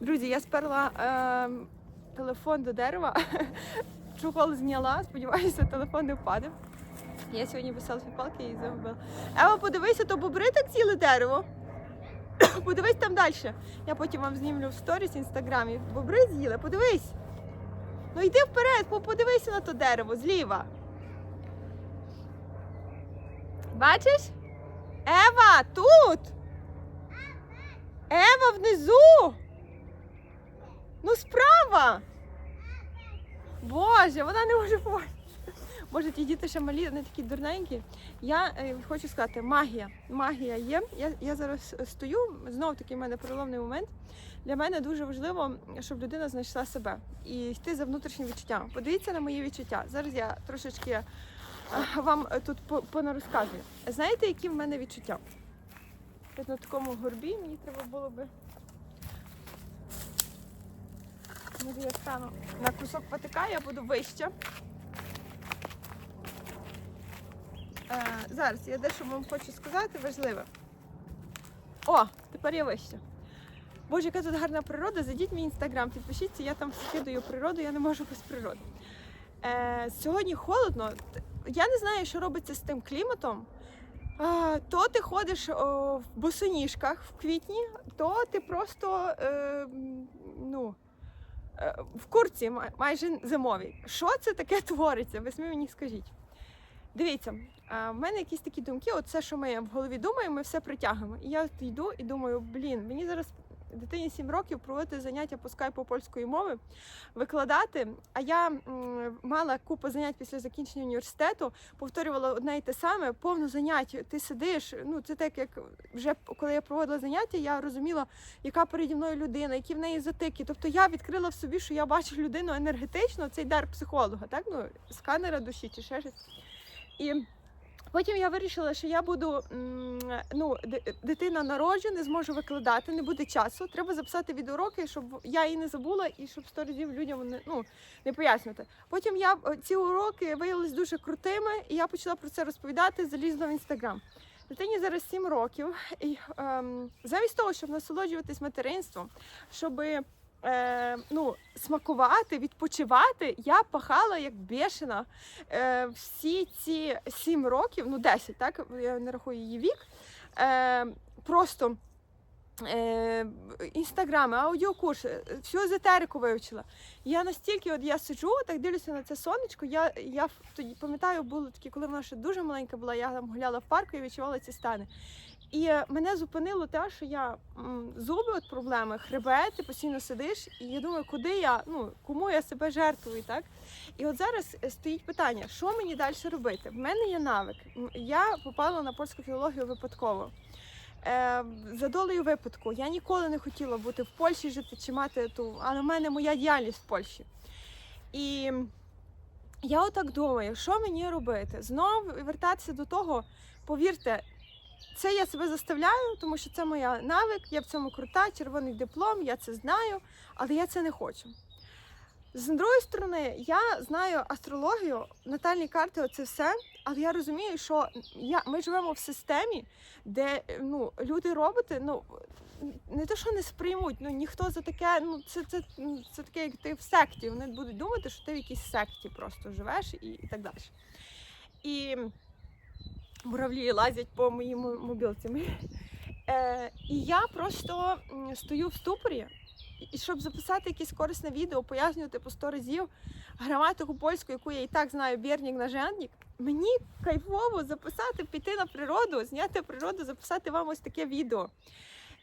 Друзі, я сперла е, телефон до дерева, чухол зняла, сподіваюся, телефон не впаде. Я сьогодні без селфі-палки її загубила. Ева, подивися, то бобри так ціле дерево. Подивись там далі. Я потім вам знімлю в сторіс в інстаграмі. Бобри з'їли, подивись. Ну йди вперед, подивися на то дерево зліва. Бачиш? Ева, тут! Ева внизу! Ну справа! Боже, вона не може побачити. Боже, ті діти ще малі, не такі дурненькі. Я е, хочу сказати, магія. Магія є. Я, я зараз стою, знов такий в мене переломний момент. Для мене дуже важливо, щоб людина знайшла себе і йти за внутрішнім відчуттям. Подивіться на мої відчуття. Зараз я трошечки е, вам тут по- понарозказую. Знаєте, які в мене відчуття? От на такому горбі мені треба було би. Може, я стану на кусок патика, я буду вище. Е, зараз я дещо вам хочу сказати важливе. О, тепер я вище. Боже, яка тут гарна природа. Зайдіть мій інстаграм, підпишіться, я там скидаю природу, я не можу без природи. Е, сьогодні холодно. Я не знаю, що робиться з тим кліматом. А, то ти ходиш о, в босоніжках в квітні, то ти просто е, ну, в курці май- майже зимовій. Що це таке твориться? Ви мені скажіть. Дивіться, а, в мене якісь такі думки, от все, що ми в голові думаємо, ми все притягуємо. І я от йду і думаю, блін, мені зараз дитині 7 років проводити заняття по скайпу польської мови, викладати. А я мала купу занять після закінчення університету, повторювала одне і те саме, повно занять. Ти сидиш. Ну це так, як вже коли я проводила заняття, я розуміла, яка переді мною людина, які в неї затики. Тобто я відкрила в собі, що я бачу людину енергетично, цей дар психолога, так ну сканера душі чи ще щось. І потім я вирішила, що я буду ну, дитина народжена, не зможу викладати, не буде часу. Треба записати відеоуроки, щоб я її не забула і щоб сто разів людям не, ну, не пояснювати. Потім я ці уроки виявилися дуже крутими, і я почала про це розповідати, залізла в інстаграм. Дитині зараз 7 років, і ем, замість того, щоб насолоджуватись материнством, щоб е, ну, смакувати, відпочивати, я пахала як бешена. Е, всі ці 7 років, ну 10, так, я не рахую її вік, е, просто е, інстаграми, аудіокурси, всю езотерику вивчила. Я настільки, от я сиджу, так дивлюся на це сонечко. Я, я тоді пам'ятаю, було такі, коли вона ще дуже маленька була, я там гуляла в парку і відчувала ці стани. І е, мене зупинило те, що я зуби от проблеми, хребет, ти постійно сидиш, і я думаю, куди я, ну кому я себе жертвую, так? І от зараз е, стоїть питання, що мені далі робити? В мене є навик. Я попала на польську філологію випадково. Е, за долею випадку я ніколи не хотіла бути в Польщі жити чи мати ту, але в мене моя діяльність в Польщі. І я отак думаю, що мені робити? Знов вертатися до того, повірте, це я себе заставляю, тому що це моя навик, я в цьому крута, червоний диплом, я це знаю, але я це не хочу. З другої сторони, я знаю астрологію, натальні карти, оце все, але я розумію, що я, ми живемо в системі, де ну, люди роботи, ну не те, що не сприймуть, ну ніхто за таке, ну це, це, це таке, як ти в секті. Вони будуть думати, що ти в якійсь секті просто живеш і, і так далі. І муравлі лазять по моїм мобілцям. Е, і я просто стою в ступорі, і- щоб записати якесь корисне відео, пояснювати по 100 разів граматику польську, яку я і так знаю, бірнік на жендік, мені кайфово записати, піти на природу, зняти природу, записати вам ось таке відео.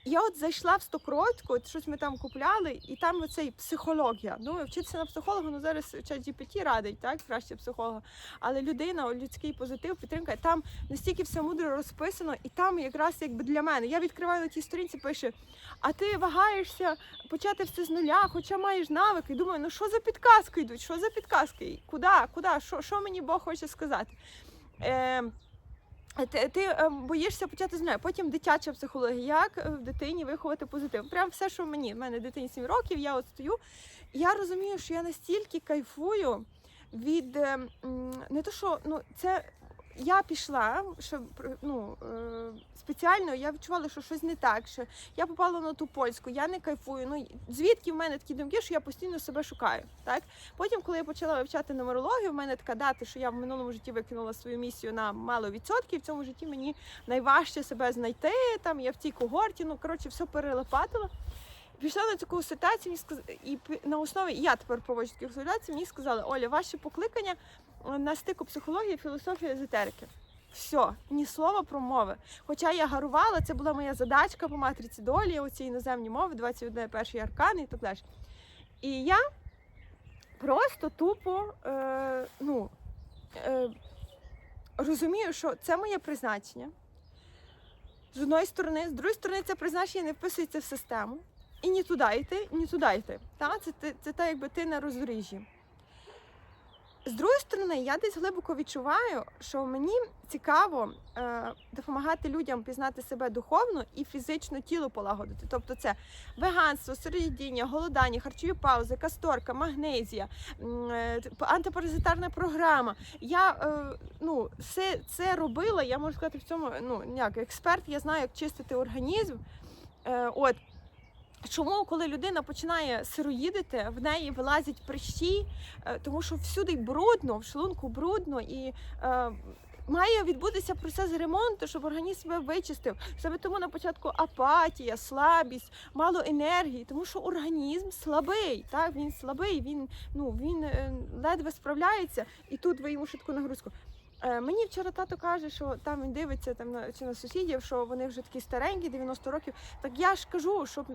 Я от зайшла в Стокротську, от щось ми там купляли, і там оцей психологія. Думаю, вчитися на психолога, ну зараз чат GPT радить, так, краще психолога. Але людина, людський позитив, підтримка, там настільки все мудро розписано, і там якраз якби для мене. Я відкриваю на тій сторінці, пише: а ти вагаєшся почати все з нуля, хоча маєш навики. Думаю, ну що за підказки йдуть? Що за підказки? Куди? Куди? Що, що мені Бог хоче сказати? Е, ти, ти е, боїшся почати з нею. Потім дитяча психологія, як е, в дитині виховати позитив. Прям все, що мені. в мене дитині 7 років, я от стою. Я розумію, що я настільки кайфую від е, не то, що ну це я пішла, щоб ну, е, спеціально я відчувала, що щось не так. Що я попала на ту польську, я не кайфую. Ну звідки в мене такі думки, що я постійно себе шукаю. Так потім, коли я почала вивчати нумерологію, в мене така дата, що я в минулому житті викинула свою місію на мало відсотків. В цьому житті мені найважче себе знайти. Там я в цій когорті, ну коротше, все перелопатила. Пішла на таку консультацію, і на основі я тепер проводжу такі консультації. Мені сказали, Оля, ваше покликання на стику психології, філософії, езотерики. Все, ні слова про мови. Хоча я гарувала, це була моя задачка по матриці долі, оці іноземні мови, 21 перший аркан і так далі. І я просто тупо е, ну, е, розумію, що це моє призначення. З одної сторони, з другої сторони, це призначення не вписується в систему. І ні туди йти, ні туди йти. Та? Це, це, це так, якби ти на роздоріжжі. З другої сторони, я десь глибоко відчуваю, що мені цікаво е, допомагати людям пізнати себе духовно і фізично тіло полагодити. Тобто це веганство, сироїдіння, голодання, харчові паузи, касторка, магнезія, е, антипаразитарна програма. Я е, ну, все це робила. Я можу сказати в цьому ну, як експерт, я знаю, як чистити організм. Е, от. Чому, коли людина починає сироїдити, в неї вилазять прищі, е, тому що всюди брудно, в шлунку брудно і. Е, Має відбутися процес ремонту, щоб організм себе вичистив. Саме тому на початку апатія, слабість, мало енергії, тому що організм слабий. Так він слабий, він ну він е, ледве справляється, і тут ви йому швидку нагрузку. Е, мені вчора тато каже, що там він дивиться там на чи на сусідів, що вони вже такі старенькі, 90 років. Так я ж кажу, що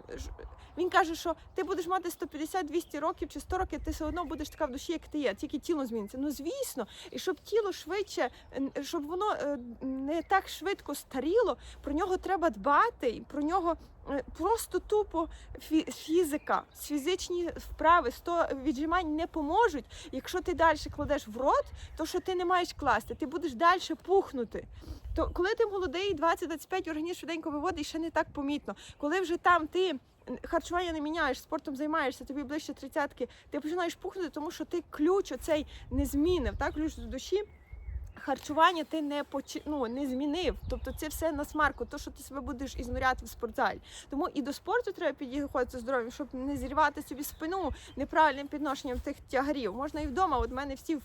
він каже, що ти будеш мати 150-200 років чи 100 років, ти все одно будеш така в душі, як ти є, тільки тіло зміниться. Ну звісно, і щоб тіло швидше, щоб воно е, не так швидко старіло, про нього треба дбати, і про нього просто тупо фізика, фізичні вправи, 100 віджимань не поможуть. Якщо ти далі кладеш в рот, то що ти не маєш класти, ти будеш далі пухнути. То коли ти молодий, 20-25 організм швиденько виводить, ще не так помітно. Коли вже там ти харчування не міняєш, спортом займаєшся, тобі ближче тридцятки, ти починаєш пухнути, тому що ти ключ оцей не змінив, так ключ до душі. Харчування ти не почи... ну, не змінив. Тобто це все на смарку, то що ти себе будеш ізнуряти в спортзалі. Тому і до спорту треба підходити здоров'ям, щоб не зірвати собі спину неправильним підношенням тих тягарів. Можна і вдома. От в мене всі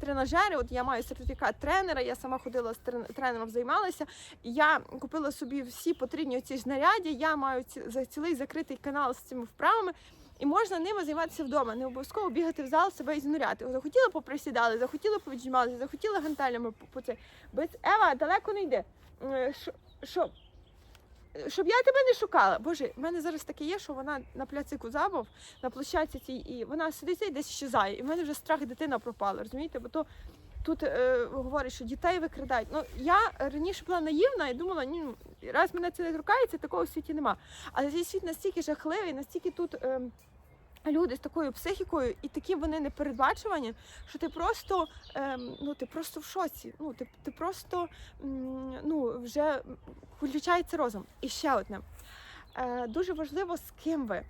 тренажери, от я маю сертифікат тренера, я сама ходила з трен- тренером, займалася. Я купила собі всі потрібні ці знаряддя. Я маю ці, цілий закритий канал з цими вправами. І можна ними займатися вдома, не обов'язково бігати в зал, себе ізнуряти. От Захотіли поприсідали, захотіли повіджималися, захотіли гантелями по, це. Без Ева, далеко не йди. Е, що- Що, щоб я тебе не шукала. Боже, в мене зараз таке є, що вона на пляцику забав, на площадці цій, і вона сидить і десь щезає. І в мене вже страх дитина пропала, розумієте? Бо то тут е, говорять, що дітей викрадають. Ну я раніше була наївна і думала, ні, ну, раз мене це не торкається, такого в світі нема. Але цей світ настільки жахливий, настільки тут. Е, Люди з такою психікою і такі вони непередбачувані, що ти просто ем, ну ти просто в шоці. Ну ти, ти просто ну вже включається розум. І ще одне е, дуже важливо з ким ви.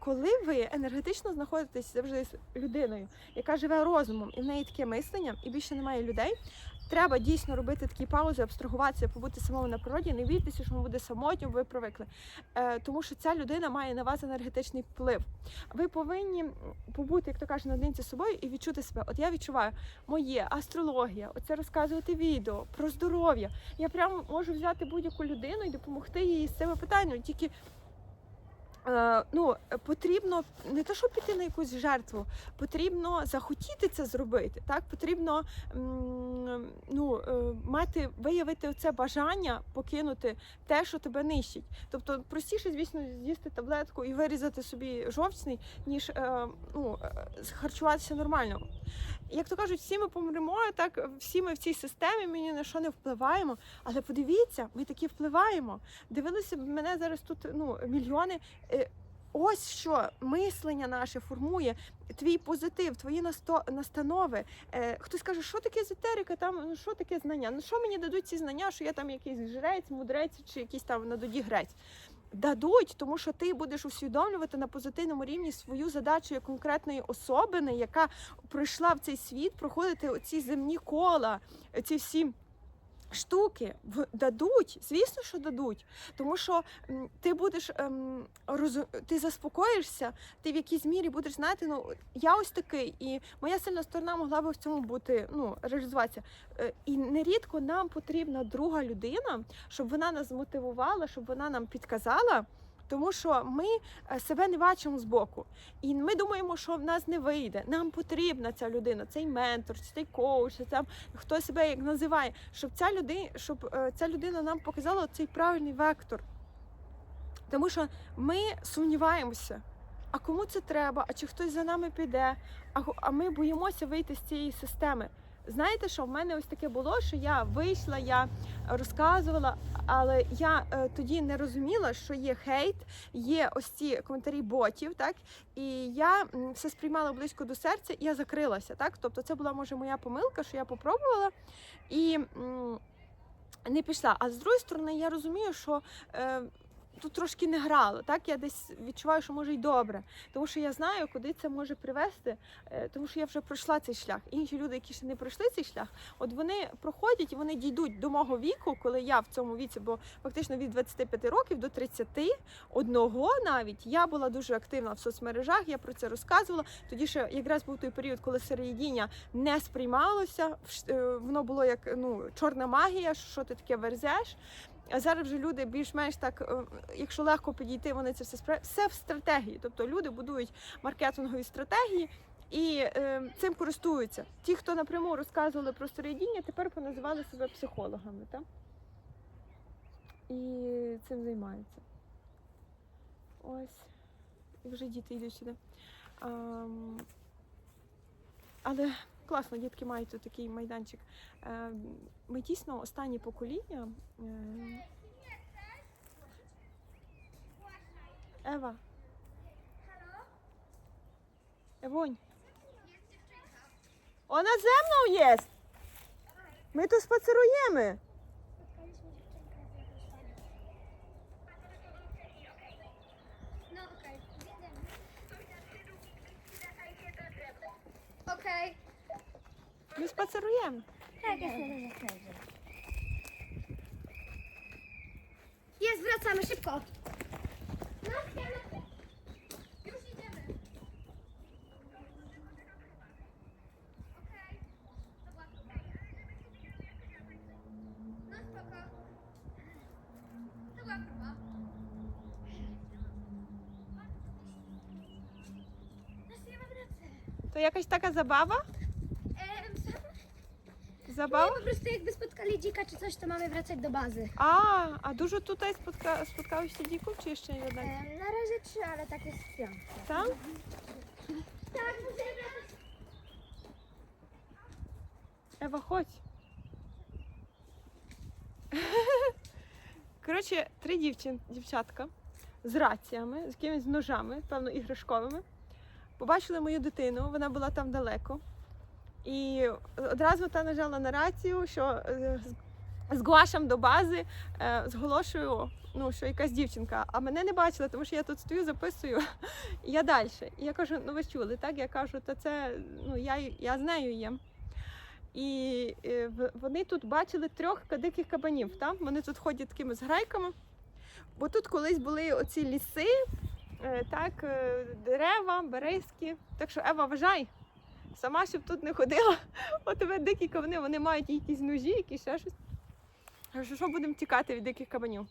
Коли ви енергетично знаходитесь завжди з людиною, яка живе розумом, і в неї таке мислення, і більше немає людей, треба дійсно робити такі паузи, абстрагуватися, побути самому на природі, не бійтеся, що вам буде самотньо, ви привикли. Е, тому що ця людина має на вас енергетичний вплив. Ви повинні побути, як то кажуть, наодинці з собою і відчути себе. От я відчуваю моє астрологія, оце розказувати відео про здоров'я. Я прямо можу взяти будь-яку людину і допомогти їй з цими питаннями. Тільки ну, потрібно не те, щоб піти на якусь жертву, потрібно захотіти це зробити. Так потрібно ну, е, мати виявити це бажання покинути те, що тебе нищить. Тобто простіше, звісно, з'їсти таблетку і вирізати собі жовчний, ніж е, ну, е, харчуватися нормально. Як то кажуть, всі ми помремо, так всі ми в цій системі, ми ні на що не впливаємо. Але подивіться, ми таки впливаємо. Дивилися б мене зараз тут ну, мільйони. Е, Ось що мислення наше формує твій позитив, твої настанови. Е, хтось каже, що таке езотерика, там ну що таке знання? Ну що мені дадуть ці знання, що я там якийсь жрець, мудрець чи якийсь там на дуді грець. Дадуть, тому що ти будеш усвідомлювати на позитивному рівні свою задачу як конкретної особини, яка пройшла в цей світ, проходити оці земні кола, ці всі. Штуки дадуть, звісно, що дадуть, тому що ти будеш ем, розум... ти заспокоїшся, ти в якійсь мірі будеш знати, ну я ось такий, і моя сильна сторона могла би в цьому бути ну реалізуватися. Е, І нерідко нам потрібна друга людина, щоб вона нас змотивувала, щоб вона нам підказала. Тому що ми е, себе не бачимо збоку, і ми думаємо, що в нас не вийде. Нам потрібна ця людина, цей ментор, цей коуч, там хто себе як називає, щоб ця людина, щоб е, ця людина нам показала цей правильний вектор. Тому що ми сумніваємося, а кому це треба, а чи хтось за нами піде, а ми боїмося вийти з цієї системи. Знаєте, що в мене ось таке було, що я вийшла, я розказувала, але я е, тоді не розуміла, що є хейт, є ось ці коментарі ботів, так і я все сприймала близько до серця, і я закрилася. Так, тобто, це була може моя помилка, що я попробувала і не пішла. А з другої сторони, я розумію, що. Е, Тут трошки не грало, так я десь відчуваю, що може й добре, тому що я знаю, куди це може привести, е, тому що я вже пройшла цей шлях. Інші люди, які ще не пройшли цей шлях, от вони проходять і вони дійдуть до мого віку, коли я в цьому віці, бо фактично від 25 років до 31 навіть я була дуже активна в соцмережах. Я про це розказувала. Тоді ще якраз був той період, коли середіння не сприймалося. е, Воно було як ну чорна магія, що ти таке верзеш. А зараз вже люди більш-менш так, е, якщо легко підійти, вони це все справляють. Все в стратегії. Тобто люди будують маркетингові стратегії і е, цим користуються. Ті, хто напряму розказували про середіння, тепер поназивали себе психологами. Так? І цим займаються. Ось. І вже діти йдуть сюди. Ам, але класно, дітки мають тут такий майданчик. Е, Ми дійсно останнє покоління. е, Ева. Mną jest! My tu spacerujemy. No okej, Okej. My spacerujemy. Tak, ja sobie. Jest, wracamy szybko. To jakaś taka zabawa? No Zabawa? po prostu jakby spotkali dzika czy coś, to mamy wracać do bazy. A, a dużo tutaj spotka spotkałeś się dzików, czy jeszcze nie jednak? Em, na razie trzy, ale tak jest piątka. Tam? Tak, musimy wracać. Ева, ходь. Коротше, три дівчин, дівчатка з раціями, з якимись ножами, певно, іграшковими. Побачили мою дитину, вона була там далеко. І одразу та нажала на рацію, що е, з- зглашам до бази, е, зголошую, ну, що якась дівчинка, а мене не бачила, тому що я тут стою, записую, і я далі. І я кажу, ну ви чули, так? Я кажу, та це ну, я, я з нею є. І е, вони тут бачили трьох диких кабанів. Там вони тут ходять такими зграйками. Бо тут колись були оці ліси, так, дерева, березки. Так що Ева, вважай, сама щоб тут не ходила. От тебе дикі кабани, вони мають якісь ножі, якісь ще щось. Що, що будемо тікати від диких кабанів?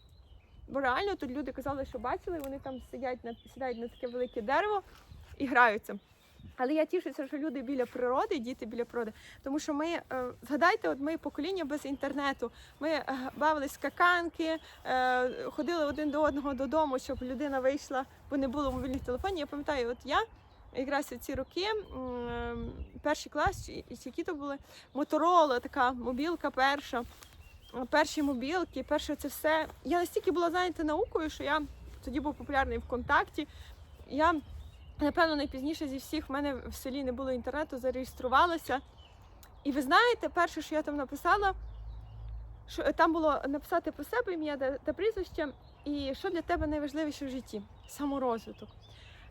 Бо реально тут люди казали, що бачили, вони там сидять на, сідають на таке велике дерево і граються. Але я тішуся, що люди біля природи, діти біля природи. Тому що ми, е, згадайте, от ми покоління без інтернету. Ми е, бавились скаканки, е, ходили один до одного додому, щоб людина вийшла, бо не було мобільних телефонів. Я пам'ятаю, от я якраз ці роки, м, перший клас, чи чи які то були, моторола, така мобілка перша. е, Перші мобілки, перше це все. Я настільки була зайнята наукою, що я тоді був популярний ВКонтакті. Я Напевно, найпізніше зі всіх в мене в селі не було інтернету, зареєструвалася. І ви знаєте, перше, що я там написала, що там було написати про себе ім'я та прізвище, І що для тебе найважливіше в житті? Саморозвиток.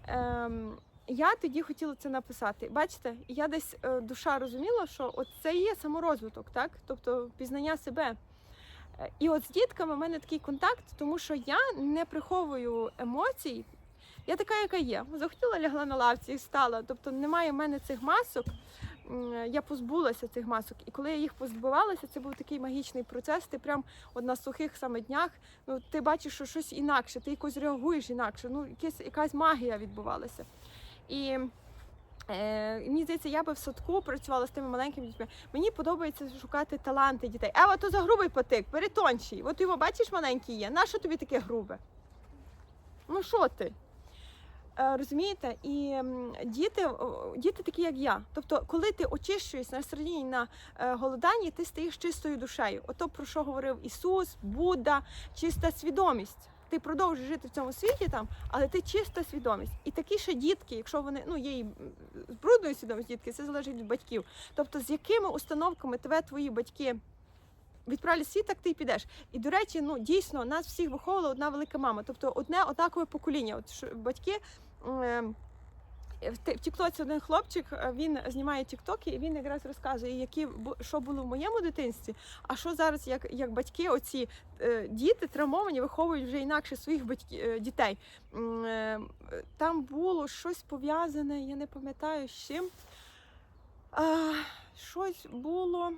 Ем, я тоді хотіла це написати. Бачите, я десь е, душа розуміла, що от це є саморозвиток, так? Тобто пізнання себе. Е, І от з дітками в мене такий контакт, тому що я не приховую емоцій. Я така, яка є. Захотіла лягла на лавці і встала. Тобто немає в мене цих масок. Я позбулася цих масок. І коли я їх позбувалася, це був такий магічний процес. Ти прям от на сухих саме днях, ну ти бачиш, що щось інакше, ти якось реагуєш інакше. Ну, якась, якась магія відбувалася. І Е, мені здається, я би в садку працювала з тими маленькими дітьми. Мені подобається шукати таланти дітей. Ева, то за грубий потик, бери тонший. От його бачиш, маленький є. Нащо тобі таке грубе? Ну що ти? Е, Розумієте, і діти, діти такі, як я. Тобто, коли ти очищуєшся на середині на голоданні, ти стаєш чистою душею. Ото про що говорив Ісус, Будда, чиста свідомість. Ти продовжуєш жити в цьому світі там, але ти чиста свідомість. І такі ще дітки, якщо вони ну є і брудною свідомістю дітки, це залежить від батьків. Тобто, з якими установками тебе твої батьки відправлять світ, так ти й підеш. І до речі, ну дійсно нас всіх виховувала одна велика мама, тобто одне однакове покоління. От батьки. ем, в Тіктоці один хлопчик е, він знімає Тіктоки, і він якраз розказує, які що було в моєму дитинстві, а що зараз, як, як батьки, оці е, діти травмовані, виховують вже інакше своїх батьків е, дітей. Е, Там було щось пов'язане, я не пам'ятаю з чим. А, щось було.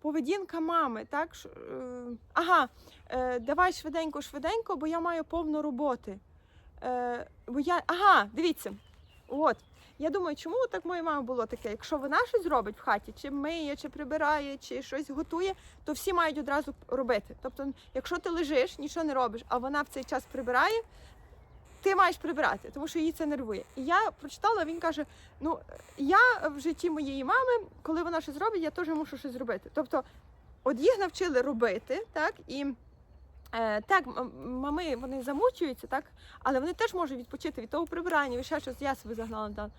Поведінка мами, так? Е, Ага, е, давай швиденько, швиденько, бо я маю повно роботи. Е, бо я... Ага, дивіться. От. Я думаю, чому так моя мама було таке? Якщо вона щось робить в хаті, чи миє, чи прибирає, чи щось готує, то всі мають одразу робити. Тобто, якщо ти лежиш, нічого не робиш, а вона в цей час прибирає, ти маєш прибирати, тому що її це нервує. І я прочитала, він каже: ну я в житті моєї мами, коли вона щось робить, я теж мушу щось зробити. Тобто, от їх навчили робити, так і. Е, так, мами вони замучуються, так, але вони теж можуть відпочити від того прибирання, від ще щось я себе загнала там.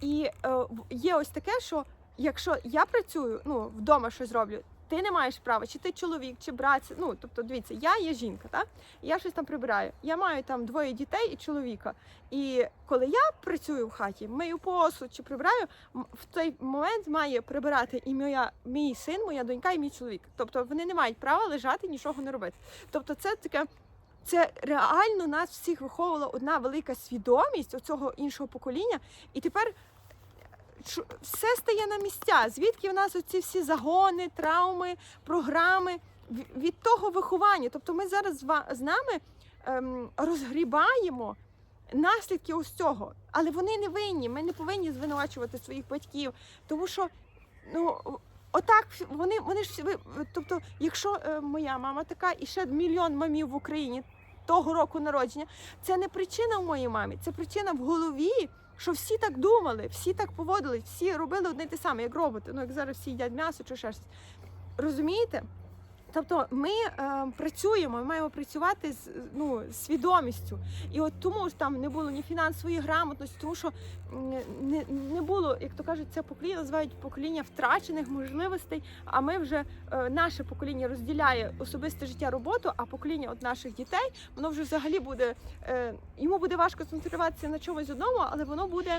І е, є ось таке, що якщо я працюю, ну вдома щось роблю, ти не маєш права, чи ти чоловік, чи брат. Ну тобто, дивіться, я є жінка, так? Я щось там прибираю. Я маю там двоє дітей і чоловіка. І коли я працюю в хаті, мию посуд чи прибираю, в той момент має прибирати і моя мій син, моя донька, і мій чоловік. Тобто вони не мають права лежати нічого не робити. Тобто, це таке. Це реально нас всіх виховувала одна велика свідомість оцього іншого покоління, і тепер все стає на місця. Звідки в нас оці всі загони, травми, програми від того виховання. Тобто ми зараз з нами ем, розгрібаємо наслідки ось цього, але вони не винні. Ми не повинні звинувачувати своїх батьків, тому що ну. Отак вони, вони ж тобто, якщо е, моя мама така і ще мільйон мамів в Україні того року народження, це не причина в моїй мамі, це причина в голові, що всі так думали, всі так поводились, всі робили одне те саме, як роботи. Ну як зараз всі їдять м'ясо чи ще щось. Розумієте? Тобто ми е, працюємо, ми маємо працювати з ну, свідомістю. І от тому ж там не було ні фінансової грамотності, тому що не, не було, як то кажуть, це покоління називають покоління втрачених можливостей. А ми вже е, наше покоління розділяє особисте життя роботу, а покоління от наших дітей воно вже взагалі буде е, йому буде важко сконцентруватися на чомусь одному, але воно буде.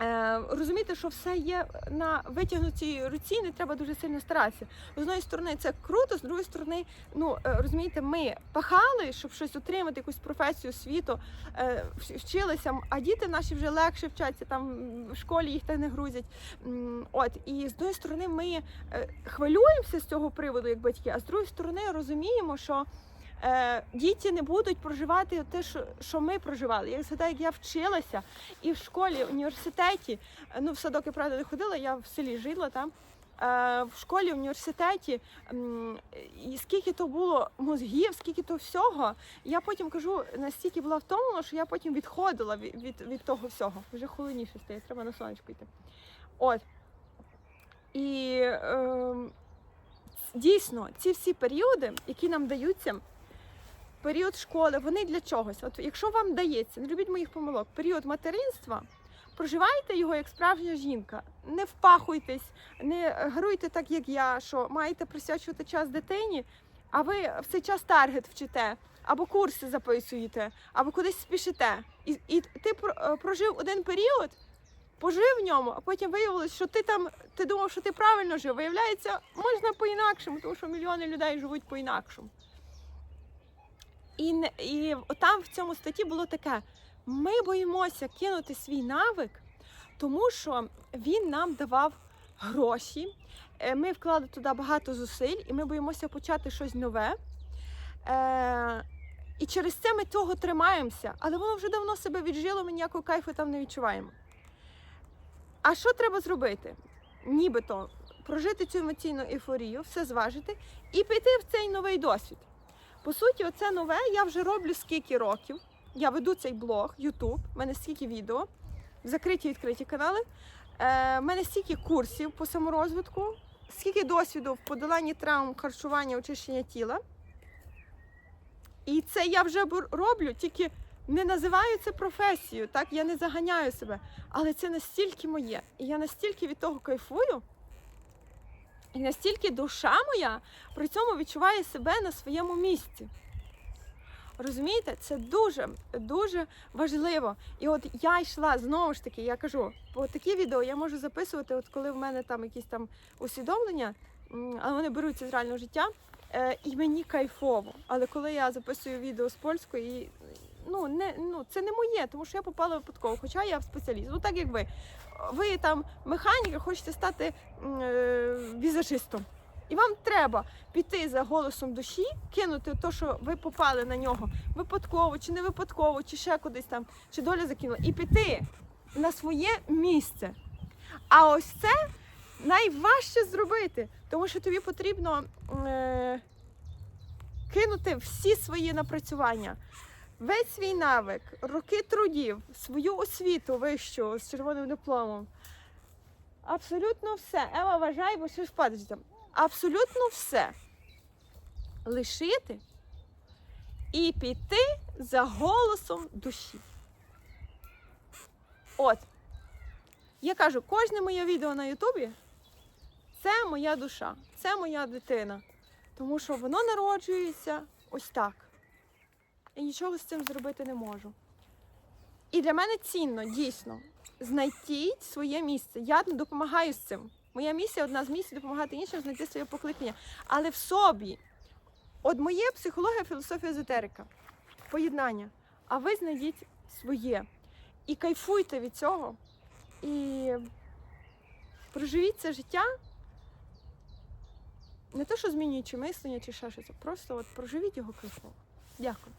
Е, розуміти, що все є на витягнутій руці, не треба дуже сильно старатися. З одної сторони, це круто, з другої сторони, ну е, розумієте, ми пахали, щоб щось отримати, якусь професію світу, е, вчилися, а діти наші вже легше вчаться, там в школі їх так не грузять. От і з одної сторони, ми хвилюємося з цього приводу, як батьки, а з другої сторони розуміємо, що. Е, діти не будуть проживати те, що, що ми проживали. Я згадаю, як я вчилася і в школі, в університеті, ну в садок я правда не ходила, я в селі жила там. Е, в школі, в університеті, і скільки то було мозгів, скільки то всього. Я потім кажу, настільки була втомлена, що я потім відходила від, від, від того всього. Вже холодніше стає, треба на сонечко йти. От. І е, дійсно, ці всі періоди, які нам даються, період школи, вони для чогось. От якщо вам дається, не любіть моїх помилок, період материнства, проживайте його як справжня жінка. Не впахуйтесь, не гаруйте так, як я, що маєте присвячувати час дитині. а ви в цей час таргет вчите, або курси записуєте, або кудись спішите. І, і ти е, прожив один період, пожив в ньому, а потім виявилось, що ти там, ти думав, що ти правильно жив. Виявляється, можна по-інакшому, тому що мільйони людей живуть по-інакшому. І, і там в цьому статті було таке: ми боїмося кинути свій навик, тому що він нам давав гроші. е, Ми вклали туди багато зусиль, і ми боїмося почати щось нове. Е, і через це ми того тримаємося, але воно вже давно себе віджило, ми ніякого кайфу там не відчуваємо. А що треба зробити? Нібито прожити цю емоційну ейфорію, все зважити і піти в цей новий досвід. По суті, оце нове я вже роблю скільки років. Я веду цей блог, Ютуб, в мене стільки відео, закриті відкриті канали. Е, в мене стільки курсів по саморозвитку, скільки досвіду в подоланні травм, харчування, очищення тіла. І це я вже роблю, тільки не називаю це професією, так я не заганяю себе. Але це настільки моє. І я настільки від того кайфую, і настільки душа моя при цьому відчуває себе на своєму місці. Розумієте, це дуже дуже важливо. І от я йшла знову ж таки, я кажу, бо такі відео я можу записувати, от коли в мене там якісь там усвідомлення, але вони беруться з реального життя, е, і мені кайфово. Але коли я записую відео з польської, ну не ну це не моє, тому що я попала випадково, хоча я спеціаліст. Ну так як ви. Ви там механік, хочете стати е, візажистом. І вам треба піти за голосом душі, кинути те, що ви попали на нього випадково, чи не випадково, чи ще кудись там, чи доля закинула, і піти на своє місце. А ось це найважче зробити, тому що тобі потрібно е, кинути всі свої напрацювання, весь свій навик, роки трудів, свою освіту вищу з червоним дипломом. Абсолютно все. Ева вважає, бо щось впадеш там. Абсолютно все. Лишити і піти за голосом душі. От. Я кажу, кожне моє відео на Ютубі це моя душа, це моя дитина. Тому що воно народжується ось так. І нічого з цим зробити не можу. І для мене цінно, дійсно, знайти своє місце. Я допомагаю з цим. Моя місія, одна з місій допомагати іншим знайти своє покликання. Але в собі. От моє психологія, філософія, езотерика, поєднання. А ви знайдіть своє. І кайфуйте від цього. І проживіть це життя. Не те, що змінюючи мислення чи ще щось, просто от проживіть його кайфово. Дякую.